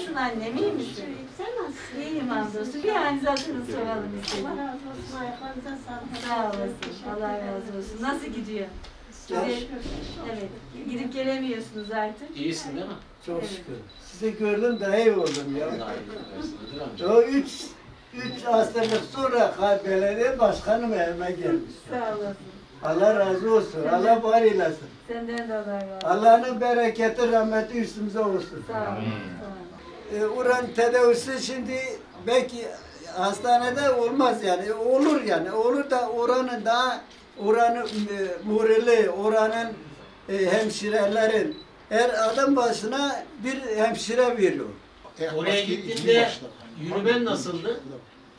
Nasılsın annem, iyi misin? Sen nasılsın? İyiyim hamdolsun. Bir halinizi hatırını soralım istedim. Allah razı olsun. Ayaklarınıza sağlık. Sağ olasın. Allah razı olsun. Nasıl gidiyor? Size, evet. Gidip gelemiyorsunuz artık. İyisin değil mi? Çok şükür. Sizi gördüm daha iyi oldum ya. Allah iyilik versin. Ödül amca. O üç, üç hastalık sonra belediye başkanım evime gelmiş. Sağ olasın. Allah razı olsun. Allah var eylesin. Senden de Allah razı olsun. Allah'ın bereketi, rahmeti üstümüze olsun. Sağ ol. Sağ ol. Ee, Uran tedavisi şimdi belki hastanede olmaz yani. Olur yani. Olur da oranın daha oranın e, muhurili, oranın e, hemşirelerin her adam başına bir hemşire veriyor. Oraya gittiğinde yürümen nasıldı?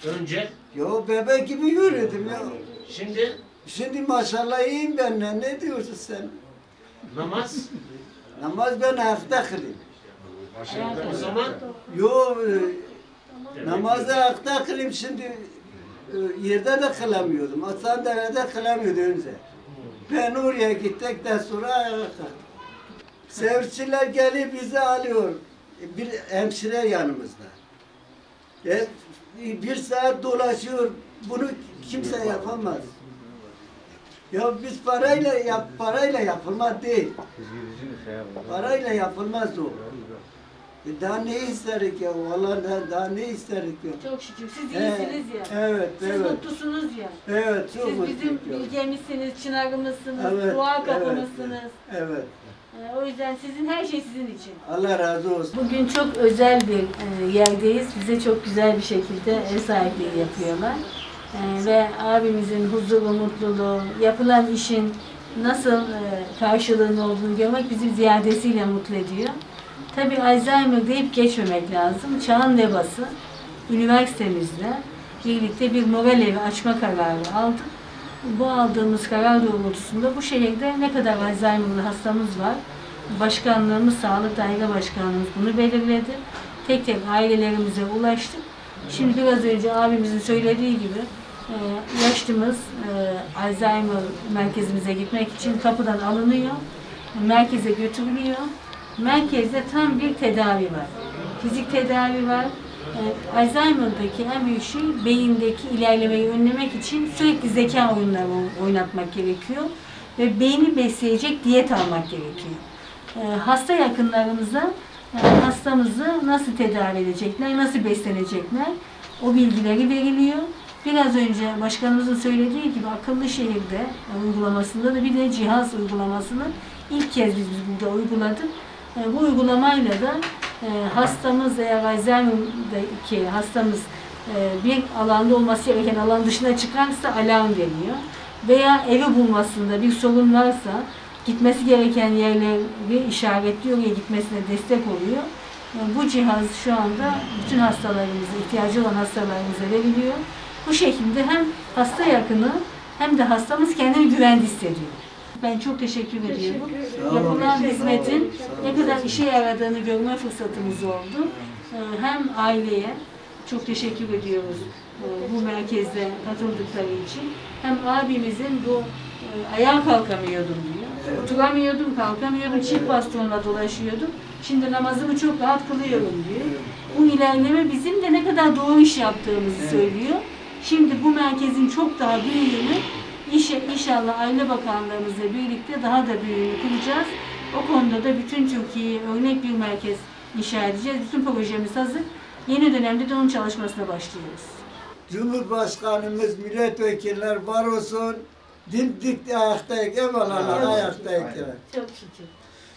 Önce. Yo bebek gibi yürüdüm ya. Şimdi Şimdi maşallah iyiyim ben ne, ne diyorsun sen? namaz. Namaz ben ayakta kılayım. O zaman Yo e, namazı ayakta kılayım şimdi e, yerde de kılamıyordum. Hastanede kılamıyordu önce. Ben oraya gittikten sonra ayağa kalktım. Gelip bizi alıyor. Bir hemşire yanımızda. E, bir saat dolaşıyor. Bunu kimse yapamaz. Ya biz parayla yap parayla yapılmaz değil. Parayla yapılmaz o. E daha ne isterik ya? Vallahi daha, daha ne isterik ya? Çok şükür. Siz iyisiniz ya. Evet, Siz evet. mutlusunuz ya. Evet, çok Siz bizim mutluyum bilgemizsiniz, çınarımızsınız, Evet, dua evet. kapımızsınız. Evet. Ee, O yüzden sizin her şey sizin için. Allah razı olsun. Bugün çok özel bir e, yerdeyiz. Bize çok güzel bir şekilde ev sahipliği yapıyorlar. E, ve abimizin huzuru, mutluluğu, yapılan işin nasıl e, karşılığının olduğunu görmek bizi ziyadesiyle mutlu ediyor. Tabii Alzheimer deyip geçmemek lazım. Çağın vebası. Üniversitemizle birlikte bir moral evi açma kararı aldık. Bu aldığımız karar doğrultusunda bu şehirde ne kadar Alzheimer'lı hastamız var, Başkanlığımız, Sağlık Daire Başkanlığımız bunu belirledi. Tek tek ailelerimize ulaştık. Şimdi biraz önce abimizin söylediği gibi e, yaşlımız e, Alzheimer merkezimize gitmek için kapıdan alınıyor, merkeze götürülüyor. Merkezde tam bir tedavi var. Fizik tedavi var. E, Alzheimer'daki en büyük şey beyindeki ilerlemeyi önlemek için sürekli zeka oyunları oynatmak gerekiyor ve beyni besleyecek diyet almak gerekiyor. E, hasta yakınlarımıza e, hastamızı nasıl tedavi edecekler, nasıl beslenecekler o bilgileri veriliyor. Biraz önce başkanımızın söylediği gibi akıllı şehirde uygulamasında da bir de cihaz uygulamasını ilk kez biz burada uyguladık. E, bu uygulamayla da e, hastamız eğer Alzheimer'daki hastamız e, bir alanda olması gereken alan dışına çıkarsa alarm veriyor. Veya evi bulmasında bir sorun varsa gitmesi gereken yerleri işaretliyor ya gitmesine destek oluyor. E, Bu cihaz şu anda bütün hastalarımıza, ihtiyacı olan hastalarımıza veriliyor. Bu şekilde hem hasta yakını hem de hastamız kendini güvende hissediyor. Ben çok teşekkür ediyorum. Yapılan hizmetin ne kadar işe yaradığını görme fırsatımız oldu. Ee, Hem aileye çok teşekkür ediyoruz e, bu merkezde katıldıkları için. Hem abimizin bu e, ayağa kalkamıyordum diyor. Oturamıyordum, kalkamıyordum, çift bastonla dolaşıyordum. Şimdi namazımı çok rahat kılıyorum diyor. Bu ilerleme bizim de ne kadar doğru iş yaptığımızı söylüyor. Şimdi bu merkezin çok daha büyüğünü İşe, inşallah Aile Bakanlığımızla birlikte daha da büyüğünü kuracağız. O konuda da bütün Türkiye'ye örnek bir merkez inşa edeceğiz. Bütün projemiz hazır. Yeni dönemde de onun çalışmasına başlıyoruz. Cumhurbaşkanımız, milletvekiller var olsun. Dimdik ayaktayız, eyvallah ayaktayız. Çok şükür.